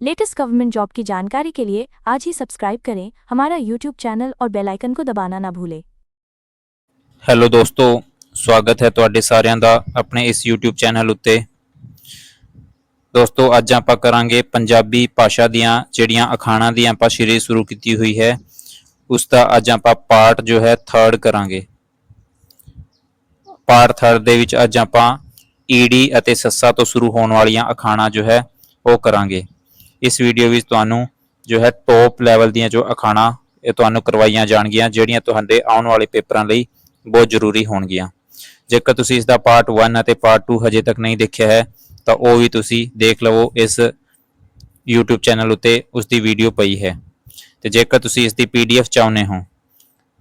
Latest government job की जानकारी के लिए आज ही सब्सक्राइब करें हमारा यूट्यूब चैनल और बेल आइकन को दबाना ना भूलें ਹੈਲੋ ਦੋਸਤੋ ਸਵਾਗਤ ਹੈ ਤੁਹਾਡੇ ਸਾਰਿਆਂ ਦਾ ਆਪਣੇ ਇਸ YouTube ਚੈਨਲ ਉੱਤੇ ਦੋਸਤੋ ਅੱਜ ਆਪਾਂ ਕਰਾਂਗੇ ਪੰਜਾਬੀ ਭਾਸ਼ਾ ਦੀਆਂ ਜਿਹੜੀਆਂ ਅਖਾਣਾਂ ਦੀ ਆਪਾਂ ਸੀਰੀਜ਼ ਸ਼ੁਰੂ ਕੀਤੀ ਹੋਈ ਹੈ ਉਸ ਦਾ ਅੱਜ ਆਪਾਂ ਪਾਰਟ ਜੋ ਹੈ 3rd ਕਰਾਂਗੇ ਪਾਰਟ 3rd ਦੇ ਵਿੱਚ ਅੱਜ ਆਪਾਂ ਈਡੀ ਅਤੇ ਸੱਸਾ ਤੋਂ ਸ਼ੁਰੂ ਹੋਣ ਵਾਲੀਆਂ ਅਖਾਣਾਂ ਜੋ ਹੈ ਉਹ ਕਰਾਂਗੇ ਇਸ ਵੀਡੀਓ ਵਿੱਚ ਤੁਹਾਨੂੰ ਜੋ ਹੈ ਟੌਪ ਲੈਵਲ ਦੀਆਂ ਜੋ ਅਖਾਣਾਂ ਇਹ ਤੁਹਾਨੂੰ ਕਰਵਾਈਆਂ ਜਾਣਗੀਆਂ, ਜਿਹੜੀਆਂ ਤੁਹਾਡੇ ਆਉਣ ਵਾਲੇ ਪੇਪਰਾਂ ਲਈ ਬਹੁਤ ਜ਼ਰੂਰੀ ਹੋਣਗੀਆਂ। ਜੇਕਰ ਤੁਸੀਂ ਇਸ ਦਾ ਪਾਰਟ 1 ਅਤੇ ਪਾਰਟ 2 ਹਜੇ ਤੱਕ ਨਹੀਂ ਦੇਖਿਆ ਹੈ, ਤਾਂ ਉਹ ਵੀ ਤੁਸੀਂ ਦੇਖ ਲਵੋ ਇਸ YouTube ਚੈਨਲ ਉੱਤੇ ਉਸ ਦੀ ਵੀਡੀਓ ਪਈ ਹੈ। ਤੇ ਜੇਕਰ ਤੁਸੀਂ ਇਸ ਦੀ PDF ਚਾਹੁੰਦੇ ਹੋ,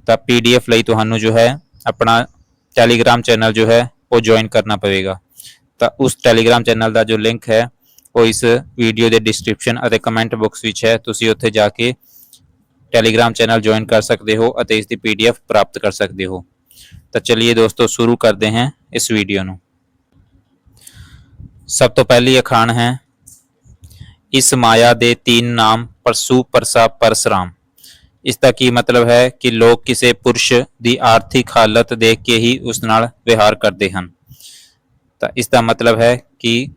ਤਾਂ PDF ਲਈ ਤੁਹਾਨੂੰ ਜੋ ਹੈ ਆਪਣਾ Telegram ਚੈਨਲ ਜੋ ਹੈ ਉਹ ਜੁਆਇਨ ਕਰਨਾ ਪਵੇਗਾ। ਤਾਂ ਉਸ Telegram ਚੈਨਲ ਦਾ ਜੋ ਲਿੰਕ ਹੈ ਉਹ ਇਸ ਵੀਡੀਓ ਦੇ ਡਿਸਕ੍ਰਿਪਸ਼ਨ ਅਤੇ ਕਮੈਂਟ ਬਾਕਸ ਵਿੱਚ ਹੈ। ਤੁਸੀਂ ਉੱਥੇ ਜਾ ਕੇ ਟੈਲੀਗ੍ਰam ਚੈਨਲ ਜੁਆਇਨ ਕਰ ਸਕਦੇ ਹੋ ਅਤੇ ਇਸ ਦੀ ਪੀਡੀਐਫ ਪ੍ਰਾਪਤ ਕਰ ਸਕਦੇ ਹੋ। ਤਾਂ ਚਲਿਏ ਦੋਸਤੋ, ਸ਼ੁਰੂ ਕਰਦੇ ਹਾਂ ਇਸ ਵੀਡੀਓ ਨੂੰ। ਸਭ ਤੋਂ ਪਹਿਲੀ ਅਖਾਣ ਹੈ, ਇਸ ਮਾਇਆ ਦੇ ਤਿੰਨ ਨਾਮ ਪਰਸੂ, ਪਰਸਾ, ਪਰਸਰਾਮ। ਇਸ ਦਾ ਕੀ ਮਤਲਬ ਹੈ ਕਿ ਲੋਕ ਕਿਸੇ ਪੁਰਸ਼ ਦੀ ਆਰਥਿਕ ਹਾਲਤ ਦੇਖ ਕੇ ਹੀ ਉਸ ਨਾਲ ਵਿਹਾਰ ਕਰਦੇ ਹਨ। ਤਾਂ ਇਸ ਦਾ ਮਤਲਬ ਹੈ ਕਿ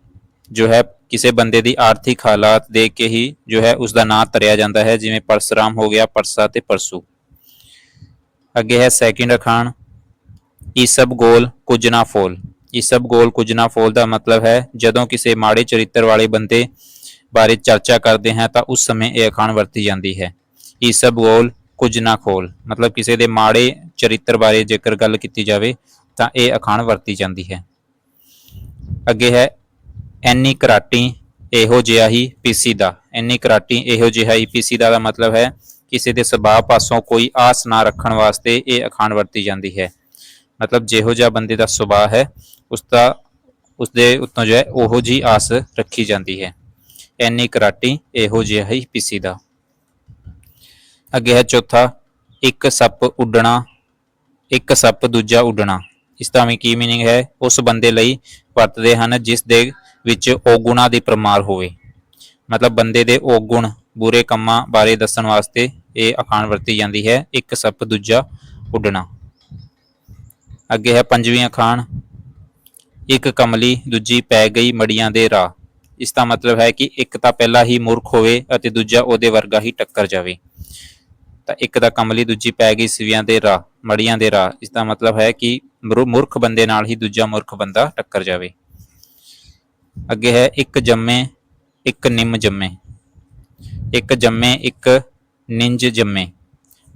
ਜੋ ਹੈ ਕਿਸੇ ਬੰਦੇ ਦੀ ਆਰਥਿਕ ਹਾਲਾਤ ਦੇਖ ਕੇ ਹੀ ਜੋ ਹੈ ਉਸ ਦਾ ਨਾਂ ਤਰਿਆ ਜਾਂਦਾ ਹੈ, ਜਿਵੇਂ ਪਰਸਰਾਮ ਹੋ ਗਿਆ, ਪਰਸਾ ਤੇ ਪਰਸੂ। ਅੱਗੇ ਹੈ ਸੈਕਿੰਡ ਅਖਾਣ ਇਹ ਸਭ ਗੋਲ ਕੁਝ ਨਾ ਫੋਲ। ਇਹ ਸਭ ਗੋਲ ਕੁਝ ਨਾ ਫੋਲ ਦਾ ਮਤਲਬ ਹੈ, ਜਦੋਂ ਕਿਸੇ ਮਾੜੇ ਚਰਿੱਤਰ ਵਾਲੇ ਬੰਦੇ ਬਾਰੇ ਚਰਚਾ ਕਰਦੇ ਹਾਂ ਤਾਂ ਉਸ ਸਮੇਂ ਇਹ ਅਖਾਣ ਵਰਤੀ ਜਾਂਦੀ ਹੈ। ਇਹ ਸਭ ਗੋਲ ਕੁਝ ਨਾ ਖੋਲ। ਮਤਲਬ ਕਿਸੇ ਦੇ ਮਾੜੇ ਚਰਿੱਤਰ ਬਾਰੇ ਜੇਕਰ ਗੱਲ ਕੀਤੀ ਜਾਵੇ ਤਾਂ ਇਹ ਅਖਾਣ ਵਰਤੀ ਜਾਂਦੀ ਹੈ। ਅੱਗੇ ਹੈ ਐਨੀ ਕਰਾਟੀ ਇਹੋ ਜਿਹਾ ਹੀ ਪੀਸੀ ਦਾ। ਐਨੀ ਕਰਾਟੀ ਇਹੋ ਜਿਹਾ ਹੀ ਪੀਸੀ ਦਾ ਦਾ ਮਤਲਬ ਹੈ ਕਿਸੇ ਦੇ ਸੁਭਾਅ ਪਾਸੋਂ ਕੋਈ ਆਸ ਨਾ ਰੱਖਣ ਵਾਸਤੇ ਇਹ ਅਖਾਣ ਵਰਤੀ ਜਾਂਦੀ ਹੈ। ਮਤਲਬ ਜਿਹੋ ਜਿਹਾ ਬੰਦੇ ਦਾ ਸੁਭਾਅ ਹੈ, ਉਸ ਦਾ, ਉਸ ਦੇ ਉੱਤੋਂ ਜੋ ਹੈ ਉਹੋ ਜੀ ਆਸ ਰੱਖੀ ਜਾਂਦੀ ਹੈ। ਐਨੀ ਕਰਾਟੀ ਇਹੋ ਜਿਹਾ ਹੀ ਪੀਸੀ ਦਾ। ਅੱਗੇ ਹੈ ਚੌਥਾ, ਇੱਕ ਸੱਪ ਉੱਡਣਾ, ਇੱਕ ਸੱਪ ਦੂਜਾ ਉੱਡਣਾ। ਇਸ ਦਾ ਵੀ ਕੀ ਮੀਨਿੰਗ ਹੈ? ਉਸ ਬੰਦੇ ਲਈ ਵਰਤਦੇ ਹਨ ਜਿਸ ਦੇ ਵਿੱਚ ਔਗੁਣਾ ਦੇ ਪਰਮਾਰ ਹੋਵੇ। ਮਤਲਬ ਬੰਦੇ ਦੇ ਔਗੁਣ ਬੁਰੇ ਕੰਮਾਂ ਬਾਰੇ ਦੱਸਣ ਵਾਸਤੇ ਇਹ ਅਖਾਣ ਵਰਤੀ ਜਾਂਦੀ ਹੈ। ਇੱਕ ਸੱਪ ਦੂਜਾ ਉੱਡਣਾ। ਅੱਗੇ ਹੈ ਪੰਜਵੀਂ ਅਖਾਣ। ਇੱਕ ਕਮਲੀ, ਦੂਜੀ ਪੈ ਗਈ ਮੜੀਆਂ ਦੇ ਰਾਹ। ਇਸ ਦਾ ਮਤਲਬ ਹੈ ਕਿ ਇੱਕ ਤਾਂ ਪਹਿਲਾਂ ਹੀ ਮੂਰਖ ਹੋਵੇ ਅਤੇ ਦੂਜਾ ਉਹਦੇ ਵਰਗਾ ਹੀ ਟੱਕਰ ਜਾਵੇ। ਤਾਂ ਇੱਕ ਦਾ ਕਮਲੀ, ਦੂਜੀ ਪੈ ਗਈ ਸਿਵਿਆਂ ਦੇ ਰਾਹ, ਮੜੀਆਂ ਦੇ ਰਾਹ। ਇਸ ਦਾ ਮਤਲਬ ਹੈ ਕਿ ਮੂਰਖ ਬੰਦੇ ਨਾਲ ਹੀ ਦੂਜਾ ਮੂਰਖ ਬੰਦਾ ਟੱਕਰ ਜਾਵੇ। ਅੱਗੇ ਹੈ ਇੱਕ ਜੰਮੇ, ਇੱਕ ਨਿੰਮ ਜੰਮੇ। ਇੱਕ ਜੰਮੇ, ਇੱਕ ਨਿੰਜ ਜੰਮੇ।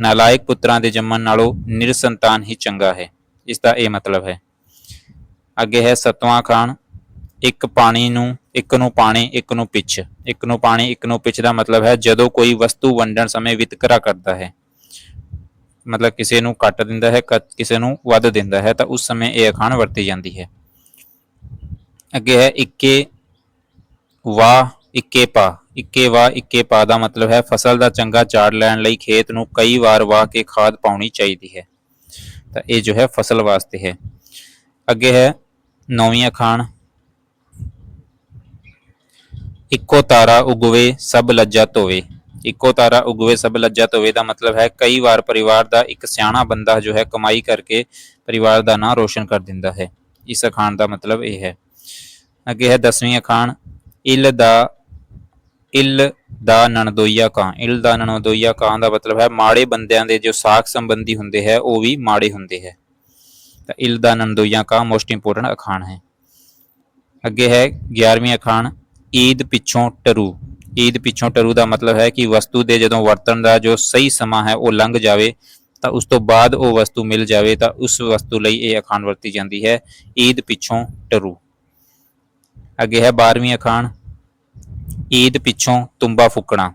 ਨਾਲਾਇਕ ਪੁੱਤਰਾਂ ਦੇ ਜੰਮਣ ਨਾਲੋਂ ਨਿਰਸੰਤਾਨ ਹੀ ਚੰਗਾ ਹੈ। ਇਸ ਦਾ ਇਹ ਮਤਲਬ ਹੈ। ਅੱਗੇ ਹੈ ਸਤਵਾਂ ਖਾਨ ਇੱਕ ਪਾਣੀ ਨੂੰ, ਇੱਕ ਨੂੰ ਪਾਣੀ, ਇੱਕ ਨੂੰ ਪਿੱਛ। ਇੱਕ ਨੂੰ ਪਾਣੀ, ਇੱਕ ਨੂੰ ਪਿੱਛ ਦਾ ਮਤਲਬ ਹੈ ਜਦੋਂ ਕੋਈ ਵਸਤੂ ਵੰਡਣ ਸਮੇਂ ਵਿਤਕਰਾ ਕਰਦਾ ਹੈ। ਮਤਲਬ ਕਿਸੇ ਨੂੰ ਕੱਟ ਦਿੰਦਾ ਹੈ, ਕ- ਕਿਸੇ ਨੂੰ ਵੱਧ ਦਿੰਦਾ ਹੈ, ਤਾਂ ਉਸ ਸਮੇਂ ਇਹ ਅਖਾਣ ਵਰਤੀ ਜਾਂਦੀ ਹੈ। ਅੱਗੇ ਹੈ ਇੱਕੇ ਵਾਹ ਇੱਕੇ ਪਾ। ਇੱਕੇ ਵਾਹ ਇੱਕੇ ਪਾ ਦਾ ਮਤਲਬ ਹੈ ਫਸਲ ਦਾ ਚੰਗਾ ਝਾੜ ਲੈਣ ਲਈ ਖੇਤ ਨੂੰ ਕਈ ਵਾਰ ਵਾਹ ਕੇ ਖਾਦ ਪਾਉਣੀ ਚਾਹੀਦੀ ਹੈ। ਤਾਂ ਇਹ ਜੋ ਹੈ ਫਸਲ ਵਾਸਤੇ ਹੈ। ਅੱਗੇ ਹੈ ਨੌਵੀਂ ਅਖਾਣ ਇੱਕੋ ਤਾਰਾ ਉਗਵੇ ਸਭ ਲੱਜਾ ਧੋਵੇ। ਇੱਕੋ ਤਾਰਾ ਉਗਵੇ ਸਭ ਲੱਜਾ ਧੋਵੇ ਦਾ ਮਤਲਬ ਹੈ ਕਈ ਵਾਰ ਪਰਿਵਾਰ ਦਾ ਇੱਕ ਸਿਆਣਾ ਬੰਦਾ ਜੋ ਹੈ ਕਮਾਈ ਕਰਕੇ ਪਰਿਵਾਰ ਦਾ ਨਾਂ ਰੋਸ਼ਨ ਕਰ ਦਿੰਦਾ ਹੈ। ਇਸ ਅਖਾਣ ਦਾ ਮਤਲਬ ਇਹ ਹੈ। ਅੱਗੇ ਹੈ ਦਸਵੀਂ ਅਖਾਣ, ਇਲ ਦਾ ਇਲ ਦਾ ਨਣਦੋਈਆ ਕਾਂ। ਇਲ ਦਾ ਨਣਦੋਈਆ ਕਾਂ ਦਾ ਮਤਲਬ ਹੈ ਮਾੜੇ ਬੰਦਿਆਂ ਦੇ ਜੋ ਸਾਖ ਸੰਬੰਧੀ ਹੁੰਦੇ ਹੈ, ਉਹ ਵੀ ਮਾੜੇ ਹੁੰਦੇ ਹੈ। ਤਾਂ ਇਲ ਦਾ ਨਣਦੋਈਆ ਕਾਂ ਮੋਸਟ ਇੰਪੋਰਟੈਂਟ ਅਖਾਣ ਹੈ। ਅੱਗੇ ਹੈ 11ਵੀਂ ਅਖਾਣ, ਈਦ ਪਿੱਛੋਂ ਟਰੂ। ਈਦ ਪਿੱਛੋਂ ਟਰੂ ਦਾ ਮਤਲਬ ਹੈ ਕਿ ਵਸਤੂ ਦੇ ਜਦੋਂ ਵਰਤਣ ਦਾ ਜੋ ਸਹੀ ਸਮਾਂ ਹੈ, ਉਹ ਲੰਘ ਜਾਵੇ, ਤਾਂ ਉਸ ਤੋਂ ਬਾਅਦ ਉਹ ਵਸਤੂ ਮਿਲ ਜਾਵੇ, ਤਾਂ ਉਸ ਵਸਤੂ ਲਈ ਇਹ ਅਖਾਣ ਵਰਤੀ ਜਾਂਦੀ ਹੈ, ਈਦ ਪਿੱਛੋਂ ਟਰੂ। ਅੱਗੇ ਹੈ 12ਵੀਂ ਅਖਾਣ ਈਦ ਪਿੱਛੋਂ ਤੁੰਬਾ ਫੁੱਕਣਾ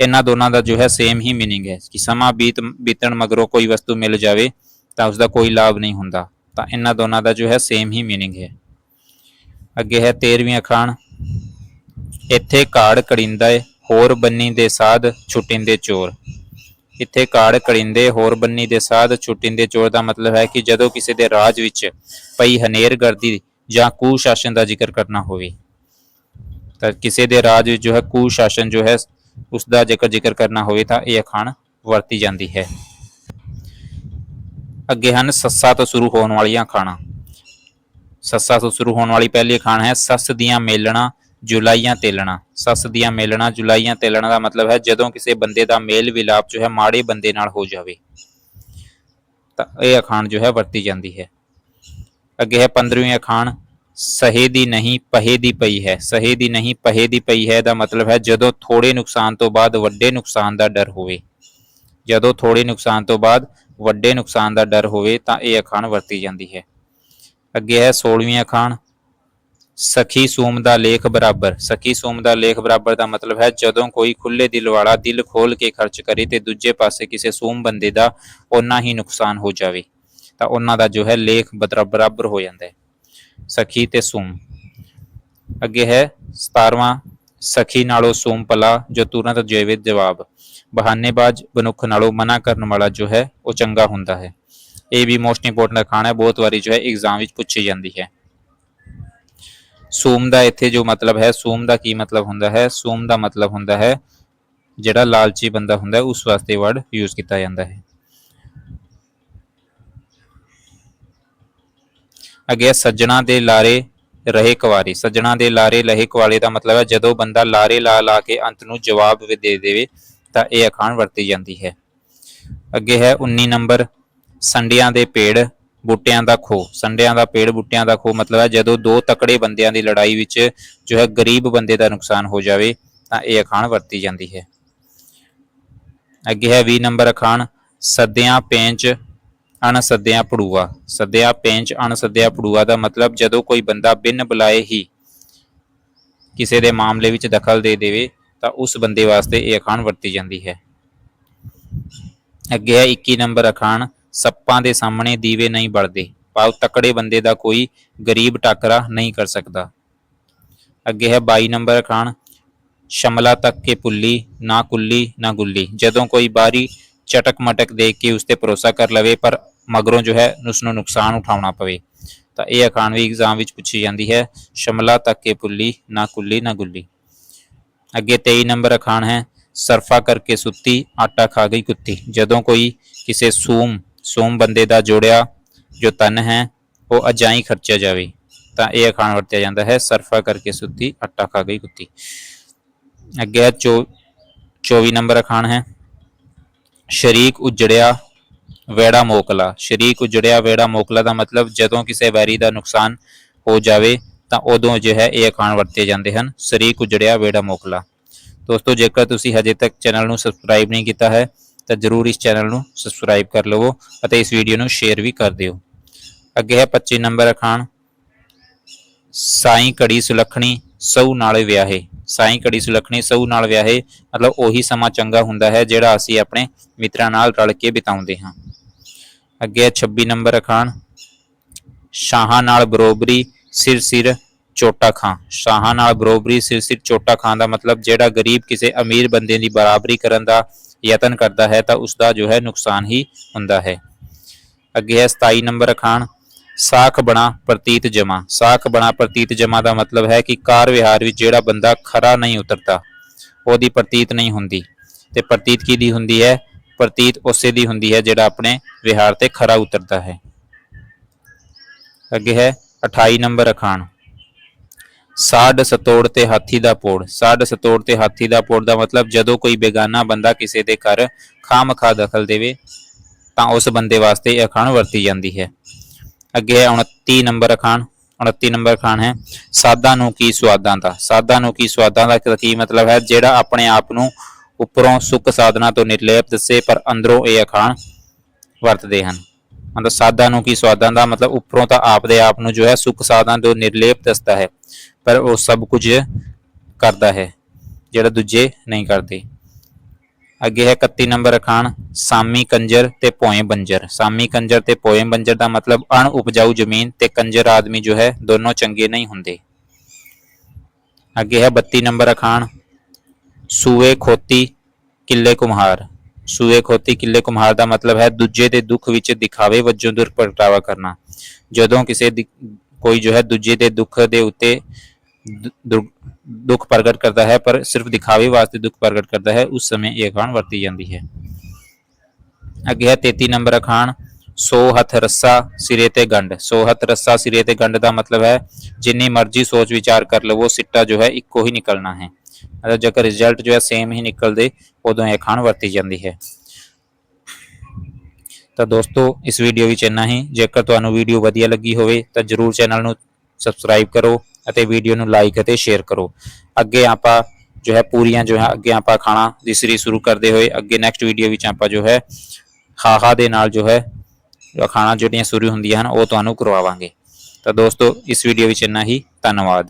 ਇਹਨਾਂ ਦੋਨਾਂ ਦਾ ਜੋ ਹੈ ਸੇਮ ਹੀ मीनिंग ਹੈ ਕਿ ਸਮਾਂ ਬੀਤ ਬੀਤਣ ਮਗਰੋਂ ਕੋਈ ਵਸਤੂ ਮਿਲ ਜਾਵੇ ਤਾਂ ਉਸ ਦਾ ਕੋਈ ਲਾਭ ਨਹੀਂ ਹੁੰਦਾ ਤਾਂ ਇਹਨਾਂ ਦੋਨਾਂ ਦਾ ਜੋ ਹੈ ਸੇਮ ਹੀ मीनिंग ਹੈ ਅੱਗੇ ਹੈ 13ਵੀਂ ਅਖਾਣ ਇੱਥੇ ਕਾੜ ਕੜਿੰਦਾ ਏ ਹੋਰ ਬੰਨੀ ਦੇ ਸਾਧ ਛੁਟਿੰਦੇ ਚੋਰ ਇੱਥੇ ਕਾੜ ਕੜਿੰਦੇ ਹੋਰ ਬੰਨੀ ਦੇ ਸਾਧ ਛੁਟਿੰਦੇ ਚੋਰ ਦਾ ਮਤਲਬ ਹੈ ਕਿ ਜਦੋਂ ਕਿਸੇ ਦੇ ਰਾਜ ਵਿੱਚ ਪਈ ਹਨੇਰਗਰਦੀ ਜਾਂ ਕੁਸ਼ਾਸਨ ਦਾ ਜ਼ਿਕਰ ਕਰਨਾ ਹੋਵੇ। ਤਾਂ ਕਿਸੇ ਦੇ ਰਾਜ ਵਿੱਚ ਜੋ ਹੈ ਕੁਸ਼ਾਸਨ ਜੋ ਹੈ, ਉਸ ਦਾ ਜੇਕਰ ਜ਼ਿਕਰ ਕਰਨਾ ਹੋਵੇ ਤਾਂ ਇਹ ਅਖਾਣ ਵਰਤੀ ਜਾਂਦੀ ਹੈ। ਅੱਗੇ ਹਨ, ਸੱਸਾ ਤੋਂ ਸ਼ੁਰੂ ਹੋਣ ਵਾਲੀਆਂ ਅਖਾਣਾਂ। ਸੱਸਾ ਤੋਂ ਸ਼ੁਰੂ ਹੋਣ ਵਾਲੀ ਪਹਿਲੀ ਅਖਾਣ ਹੈ, ਸੱਸ ਦੀਆਂ ਮੇਲਣਾ ਜੁਲਾਈਆਂ ਤੇਲਣਾ। ਸੱਸ ਦੀਆਂ ਮੇਲਣਾ ਜੁਲਾਈਆਂ ਤੇਲਣਾ ਦਾ ਮਤਲਬ ਹੈ, ਜਦੋਂ ਕਿਸੇ ਬੰਦੇ ਦਾ ਮੇਲ ਵਿਲਾਪ ਜੋ ਹੈ ਮਾੜੇ ਬੰਦੇ ਨਾਲ ਹੋ ਜਾਵੇ। ਤਾਂ ਇਹ ਅਖਾਣ ਜੋ ਹੈ ਵਰਤੀ ਜਾਂਦੀ ਹੈ। ਅੱਗੇ ਹੈ 15ਵੀਂ ਅਖਾਣ ਸਹੇ ਦੀ ਨਹੀਂ ਪਹੇ ਦੀ ਪਈ ਹੈ। ਸਹੇ ਦੀ ਨਹੀਂ ਪਹੇ ਦੀ ਪਈ ਹੈ ਦਾ ਮਤਲਬ ਹੈ ਜਦੋਂ ਥੋੜੇ ਨੁਕਸਾਨ ਤੋਂ ਬਾਅਦ ਵੱਡੇ ਨੁਕਸਾਨ ਦਾ ਡਰ ਹੋਵੇ। ਜਦੋਂ ਥੋੜੇ ਨੁਕਸਾਨ ਤੋਂ ਬਾਅਦ ਵੱਡੇ ਨੁਕਸਾਨ ਦਾ ਡਰ ਹੋਵੇ ਤਾਂ ਇਹ ਅਖਾਣ ਵਰਤੀ ਜਾਂਦੀ ਹੈ। ਅੱਗੇ ਹੈ 16ਵੀਂ ਅਖਾਣ, ਸਖੀ ਸੂਮ ਦਾ ਲੇਖ ਬਰਾਬਰ। ਸਖੀ ਸੂਮ ਦਾ ਲੇਖ ਬਰਾਬਰ ਦਾ ਮਤਲਬ ਹੈ ਜਦੋਂ ਕੋਈ ਖੁੱਲੇ ਦਿਲ ਵਾਲਾ ਦਿਲ ਖੋਲ ਕੇ ਖਰਚ ਕਰੇ ਤੇ ਦੂਜੇ ਪਾਸੇ ਕਿਸੇ ਸੂਮ ਬੰਦੇ ਦਾ ਓਨਾ ਹੀ ਨੁਕਸਾਨ ਹੋ ਜਾਵੇ। ਤਾਂ ਉਹਨਾਂ ਦਾ ਜੋ ਹੈ ਲੇਖ ਬਦਰ- ਬਰਾਬਰ ਹੋ ਜਾਂਦਾ ਹੈ। ਸਖੀ ਤੇ ਸੂਮ। ਅੱਗੇ ਹੈ 17ਵਾਂ ਸਖੀ ਨਾਲੋਂ ਸੂਮ ਪਲਾ ਜੋ ਤੁਰੰਤ ਜੈਵਿਤ ਜਵਾਬ। ਬਹਾਨੇਬਾਜ਼ ਬਨੁੱਖ ਨਾਲੋਂ ਮਨਾ ਕਰਨ ਵਾਲਾ ਜੋ ਹੈ, ਉਹ ਚੰਗਾ ਹੁੰਦਾ ਹੈ। ਇਹ ਵੀ ਮੋਸਟ ਇੰਪੋਰਟੈਂਟ ਅਖਾਣ ਹੈ, ਬਹੁਤ ਵਾਰੀ ਜੋ ਹੈ ਐਗਜ਼ਾਮ ਵਿੱਚ ਪੁੱਛੀ ਜਾਂਦੀ ਹੈ। ਸੂਮ ਦਾ ਇੱਥੇ ਜੋ ਮਤਲਬ ਹੈ, ਸੂਮ ਦਾ ਕੀ ਮਤਲਬ ਹੁੰਦਾ ਹੈ? ਸੂਮ ਦਾ ਮਤਲਬ ਹੁੰਦਾ ਹੈ, ਜਿਹੜਾ ਲਾਲਚੀ ਬੰਦਾ ਹੁੰਦਾ ਉਸ ਵਾਸਤੇ ਵਰਡ ਯੂਜ਼ ਕੀਤਾ ਜਾਂਦਾ ਹੈ। ਅੱਗੇ ਹੈ ਸੱਜਣਾ ਦੇ ਲਾਰੇ ਰਹੇ ਕੁਵਾਰੀ। ਸੱਜਣਾ ਦੇ ਲਾਰੇ ਲਹੇ ਕੁਵਾਲੇ ਦਾ ਮਤਲਬ ਹੈ, ਜਦੋਂ ਬੰਦਾ ਲਾਰੇ ਲਾ ਲਾ ਕੇ ਅੰਤ ਨੂੰ ਜਵਾਬ ਵੀ ਦੇ ਦੇਵੇ, ਤਾਂ ਇਹ ਅਖਾਣ ਵਰਤੀ ਜਾਂਦੀ ਹੈ। ਅੱਗੇ ਹੈ 19 ਨੰਬਰ, ਸੰਡਿਆਂ ਦੇ ਪੇੜ ਬੂਟਿਆਂ ਦਾ ਖੋ ਸੰਡਿਆਂ ਦਾ ਪੇੜ ਬੂਟਿਆਂ ਦਾ ਖੋ ਮਤਲਬ ਹੈ, ਜਦੋਂ ਦੋ ਤਕੜੇ ਬੰਦਿਆਂ ਦੀ ਲੜਾਈ ਵਿੱਚ ਜੋ ਹੈ ਗਰੀਬ ਬੰਦੇ ਦਾ ਨੁਕਸਾਨ ਹੋ ਜਾਵੇ, ਤਾਂ ਇਹ ਅਖਾਣ ਵਰਤੀ ਜਾਂਦੀ ਹੈ। ਅੱਗੇ ਹੈ 20 ਨੰਬਰ ਅਖਾਣ, ਸੱਦਿਆਂ, ਪੈਂਚ ਅਣਸੱਦਿਆ ਪੜੂਆ। ਸੱਦਿਆਂ ਪੈਂਚ ਅਣ ਪੜੂਆ ਦਾ ਮਤਲਬ ਜਦੋਂ ਕੋਈ ਬੰਦਾ ਬਿਨ ਬੁਲਾਏ ਹੀ ਕਿਸੇ ਦੇ ਮਾਮਲੇ ਵਿੱਚ ਦਖਲ ਦੇ ਦੇਵੇ, ਤਾਂ ਉਸ ਬੰਦੇ ਵਾਸਤੇ ਇਹ ਅਖਾਣ ਵਰਤੀ ਜਾਂਦੀ ਹੈ। ਅੱਗੇ ਹੈ 21 ਨੰਬਰ ਅਖਾਣ, ਸੱਪਾਂ ਦੇ ਸਾਹਮਣੇ ਦੀਵੇ ਨਹੀਂ ਬਲਦੇ। ਭਾਵ ਤਕੜੇ ਬੰਦੇ ਦਾ ਕੋਈ ਗਰੀਬ ਟੱਕਰਾ ਨਹੀਂ ਕਰ ਸਕਦਾ। ਅੱਗੇ ਹੈ 22 ਨੰਬਰ ਅਖਾਣ, ਸ਼ਮਲਾ ਤੱਕ ਕੇ ਪੁੱਲੀ, ਨਾ ਕੁੱਲੀ, ਨਾ ਗੁੱਲੀ। ਜਦੋਂ ਕੋਈ ਬਾਰੀ ਚਟਕ ਮਟਕ ਦੇਖ ਕੇ ਉਸ ਤੇ ਭਰੋਸਾ ਕਰ ਲਵੇ, ਪਰ ਮਗਰੋਂ ਜੋ ਹੈ ਉਸ ਨੂੰ ਨੁਕਸਾਨ ਉਠਾਉਣਾ ਪਵੇ। ਤਾਂ ਇਹ ਅਖਾਣ ਵੀ ਐਗਜ਼ਾਮ ਵਿੱਚ ਪੁੱਛੀ ਜਾਂਦੀ ਹੈ, ਸ਼ਮਲਾ ਤੱਕ ਪੁੱਲੀ, ਨਾ ਕੁੱਲੀ, ਨਾ ਗੁੱਲੀ? ਅੱਗੇ 23 ਨੰਬਰ ਅਖਾਣ ਹੈ, ਸਰਫਾ ਕਰਕੇ ਸੁੱਤੀ, ਆਟਾ ਖਾ ਗਈ ਕੁੱਤੀ। ਜਦੋਂ ਕੋਈ ਕਿਸੇ ਸੂਮ ਸੂਮ ਬੰਦੇ ਦਾ ਜੋੜਿਆ ਜੋ ਤਨ ਹੈ, ਉਹ ਅਜਾਈ ਖਰਚਿਆ ਜਾਵੇ। ਤਾਂ ਇਹ ਅਖਾਣ ਵਰਤਿਆ ਜਾਂਦਾ ਹੈ, ਸਰਫਾ ਕਰਕੇ ਸੁੱਤੀ, ਆਟਾ ਖਾ ਗਈ ਕੁੱਤੀ। ਅੱਗੇ ਹੈ, ਚੌ 24 ਨੰਬਰ ਅਖਾਣ ਹੈ, ਸ਼ਰੀਕ ਉਜੜਿਆ ਵੇੜਾ ਮੋਕਲਾ। ਸ਼ਰੀਕ ਉਜੜਿਆ ਵੇੜਾ ਮੋਕਲਾ ਦਾ ਮਤਲਬ ਜਦੋਂ ਕਿਸੇ ਵੈਰੀ ਦਾ ਨੁਕਸਾਨ ਹੋ ਜਾਵੇ ਤਾਂ ਉਦੋਂ ਜੋ ਹੈ ਇਹ ਅਖਾਣ ਵਰਤੇ ਜਾਂਦੇ ਹਨ। ਸ਼ਰੀਕ ਉਜੜਿਆ ਵੇੜਾ ਮੋਕਲਾ। ਦੋਸਤੋ, ਜੇਕਰ ਤੁਸੀਂ ਹਜੇ ਤੱਕ ਚੈਨਲ ਨੂੰ ਸਬਸਕ੍ਰਾਈਬ ਨਹੀਂ ਕੀਤਾ ਹੈ, ਤਾਂ ਜਰੂਰ ਇਸ ਚੈਨਲ ਨੂੰ ਸਬਸਕ੍ਰਾਈਬ ਕਰ ਲਵੋ ਅਤੇ ਇਸ ਵੀਡੀਓ ਨੂੰ ਸ਼ੇਅਰ ਵੀ ਕਰ ਦਿਓ। ਅੱਗੇ ਹੈ 25 ਨੰਬਰ ਅਖਾਣ। ਸਾਈ ਕੜੀ ਸੁਲੱਖਣੀ, ਸਊ ਨਾਲ ਵਿਆਹੇ। ਸਾਈ ਕੜੀ ਸੁਲੱਖਣੀ, ਸਊ ਨਾਲ ਵਿਆਹੇ ਮਤਲਬ ਉਹੀ ਸਮਾਂ ਚੰਗਾ ਹੁੰਦਾ ਹੈ ਜਿਹੜਾ ਅਸੀਂ ਆਪਣੇ ਮਿੱਤਰਾਂ ਨਾਲ ਰਲ ਕੇ ਬਿਤਾਉਂਦੇ ਹਾਂ। ਅੱਗੇ ਹੈ 26 ਨੰਬਰ ਅਖਾਣ। ਸ਼ਾਹਾਂ ਨਾਲ ਬਰੋਬਰੀ, ਸਿਰ ਸਿਰ ਚੋਟਾ ਖਾਂ। ਸ਼ਾਹਾਂ ਨਾਲ ਬਰੋਬਰੀ, ਸਿਰ ਸਿਰ ਚੋਟਾ ਖਾਂ ਦਾ ਮਤਲਬ ਜਿਹੜਾ ਗਰੀਬ ਕਿਸੇ ਅਮੀਰ ਬੰਦੇ ਦੀ ਬਰਾਬਰੀ ਕਰਨ ਦਾ ਯਤਨ ਕਰਦਾ ਹੈ, ਤਾਂ ਉਸ ਦਾ ਜੋ ਹੈ ਨੁਕਸਾਨ ਹੀ ਹੁੰਦਾ ਹੈ। ਅੱਗੇ ਹੈ 27 ਨੰਬਰ ਅਖਾਣ। ਸਾਖ ਬਣਾ, ਪ੍ਰਤੀਤ ਜਮਾ। ਸਾਖ ਬਣਾ, ਪ੍ਰਤੀਤ ਜਮਾ ਦਾ ਮਤਲਬ ਹੈ ਕਿ ਕਾਰ ਵਿਹਾਰ ਵਿੱਚ ਜਿਹੜਾ ਬੰਦਾ ਖਰਾ ਨਹੀਂ ਉਤਰਦਾ, ਉਹਦੀ ਪ੍ਰਤੀਤ ਨਹੀਂ ਹੁੰਦੀ। ਤੇ ਪ੍ਰਤੀਤ ਕੀ ਦੀ ਹੁੰਦੀ ਹੈ? ਪ੍ਰਤੀਤ ਉਸੇ ਦੀ ਹੁੰਦੀ ਹੈ ਜਿਹੜਾ ਆਪਣੇ ਵਿਹਾਰ ਤੇ ਖਰਾ ਉਤਰਦਾ ਹੈ। ਅੱਗੇ ਹੈ 28 ਨੰਬਰ ਅਖਾਣ। ਸਾਡ ਸਤੋੜ ਤੇ ਹਾਥੀ ਦਾ ਪੋੜ। ਸਾਡ ਸਤੋੜ ਤੇ ਹਾਥੀ ਦਾ ਪੋੜ ਦਾ ਮਤਲਬ ਜਦੋਂ ਕੋਈ ਬੇਗਾਨਾ ਬੰਦਾ ਕਿਸੇ ਦੇ ਘਰ ਖਾਮਖਾ ਦਖਲ ਦੇਵੇ, ਤਾਂ ਉਸ ਬੰਦੇ ਵਾਸਤੇ ਇਹ ਅਖਾਣ ਵਰਤੀ ਜਾਂਦੀ ਹੈ। ਅੱਗੇ ਹੈ 29 ਨੰਬਰ ਅਖਾਣ। 29 ਨੰਬਰ ਅਖਾਣ ਹੈ ਸਾਦਾ ਨੂੰ ਕੀ ਸਵਾਦਾਂ ਦਾ? ਸਾਦਾ ਨੂੰ ਕੀ ਸਵਾਦਾਂ ਦਾ ਕੀ ਮਤਲਬ ਹੈ? ਜਿਹੜਾ ਆਪਣੇ ਆਪ ਨੂੰ ਉੱਪਰੋਂ ਸੁੱਖ ਸਾਧਨਾ ਤੋਂ ਨਿਰਲੇਪ ਦੱਸੇ, ਪਰ ਅੰਦਰੋਂ ਇਹ ਅਖਾਣ ਵਰਤਦੇ ਹਨ। ਮਤਲਬ ਸਾਦਾ ਨੂੰ ਕੀ ਸਵਾਦਾਂ ਦਾ? ਮਤਲਬ ਉੱਪਰੋਂ ਤਾਂ ਆਪਦੇ ਆਪ ਨੂੰ ਜੋ ਹੈ ਸੁੱਖ ਸਾਧਨਾ ਤੋਂ ਨਿਰਲੇਪ ਦੱਸਦਾ ਹੈ, ਪਰ ਉਹ ਸਭ ਕੁਝ ਕਰਦਾ ਹੈ, ਜਿਹੜਾ ਦੂਜੇ ਨਹੀਂ ਕਰਦੇ। ਅੱਗੇ ਹੈ 31 ਨੰਬਰ ਅਖਾਣ, ਸਾਮੀ ਕੰਜਰ ਤੇ ਪੋਏ ਬੰਜਰ। ਸਾਮੀ ਕੰਜਰ ਤੇ ਪੋਏ ਬੰਜਰ ਦਾ ਮਤਲਬ ਅਣ ਉਪਜਾਊ ਜ਼ਮੀਨ ਤੇ ਕੰਜਰ ਆਦਮੀ ਜੋ ਹੈ ਦੋਨੋਂ ਚੰਗੇ ਨਹੀਂ ਹੁੰਦੇ। ਅੱਗੇ ਹੈ 32 ਨੰਬਰ ਅਖਾਣ ਸੂਏ ਖੋਤੀ ਕਿੱਲੇ ਕੁਮਹਾਰ। ਸੂਏ ਖੋਤੀ ਕਿੱਲੇ ਕੁਮਹਾਰ ਦਾ ਮਤਲਬ ਹੈ ਦੂਜੇ ਦੇ ਦੁੱਖ ਵਿੱਚ ਦਿਖਾਵੇ ਵਜੋਂ ਦੁਰਪ੍ਰਗਟਾਵਾ ਕਰਨਾ। ਜਦੋਂ ਕਿਸੇ ਦੀ, ਕੋਈ ਜੋ ਹੈ ਦੂਜੇ ਦੇ ਦੁੱਖ ਦੇ ਉੱਤੇ ਦੁ- ਦੁਰ- ਦੁੱਖ ਪ੍ਰਗਟ ਕਰਦਾ ਹੈ, ਪਰ ਸਿਰਫ ਦਿਖਾਵੇ ਵਾਸਤੇ ਦੁੱਖ ਪ੍ਰਗਟ ਕਰਦਾ ਹੈ, ਉਸ ਸਮੇਂ ਇਹ ਅਖਾਣ ਵਰਤੀ ਜਾਂਦੀ ਹੈ। ਅੱਗੇ ਹੈ 33 ਨੰਬਰ ਅਖਾਣ, ਸੋ ਹੱਥ ਰੱਸਾ ਸਿਰੇ ਤੇ ਗੰਢ। ਸੋ ਹੱਥ ਰੱਸਾ ਸਿਰੇ ਤੇ ਗੰਢ ਦਾ ਮਤਲਬ ਹੈ, ਜਿੰਨੀ ਮਰਜ਼ੀ ਸੋਚ ਵਿਚਾਰ ਕਰ ਲਵੋ, ਸਿੱਟਾ ਜੋ ਹੈ ਇੱਕੋ ਹੀ ਨਿਕਲਣਾ ਹੈ। ਮਤਲਬ ਜੇਕਰ ਰਿਜ਼ਲਟ ਜੋ ਹੈ ਸੇਮ ਹੀ ਨਿਕਲਦੇ, ਉਦੋਂ ਇਹ ਖਾਣ ਵਰਤੀ ਜਾਂਦੀ ਹੈ। ਤਾਂ ਦੋਸਤੋ, ਇਸ ਵੀਡੀਓ ਵਿੱਚ ਇੰਨਾ ਹੀ। ਜੇਕਰ ਤੁਹਾਨੂੰ ਵੀਡੀਓ ਵਧੀਆ ਲੱਗੀ ਹੋਵੇ, ਤਾਂ ਜਰੂਰ ਚੈਨਲ ਨੂੰ ਸਬਸਕ੍ਰਾਈਬ ਕਰੋ ਅਤੇ ਵੀਡੀਓ ਨੂੰ ਲਾਈਕ ਅਤੇ ਸ਼ੇਅਰ ਕਰੋ। ਅੱਗੇ ਆਪਾਂ ਜੋ ਹੈ ਪੂਰੀਆਂ ਜੋ ਹੈ, ਅੱਗੇ ਆਪਾਂ ਖਾਣਾ ਦੀ ਸੀਰੀਜ਼ ਸ਼ੁਰੂ ਕਰਦੇ ਹੋਏ, ਅੱਗੇ ਨੈਕਸਟ ਵੀਡੀਓ ਵਿੱਚ ਆਪਾਂ ਜੋ ਹੈ, ਹਾਹਾ ਦੇ ਨਾਲ ਜੋ ਹੈ ਖਾਣਾ ਜਿਹੜੀਆਂ ਸ਼ੁਰੂ ਹੁੰਦੀਆਂ ਹਨ, ਉਹ ਤੁਹਾਨੂੰ ਕਰਵਾਵਾਂਗੇ। ਤਾਂ ਦੋਸਤੋ, ਇਸ ਵੀਡੀਓ ਵਿੱਚ ਇੰਨਾ ਹੀ। ਧੰਨਵਾਦ।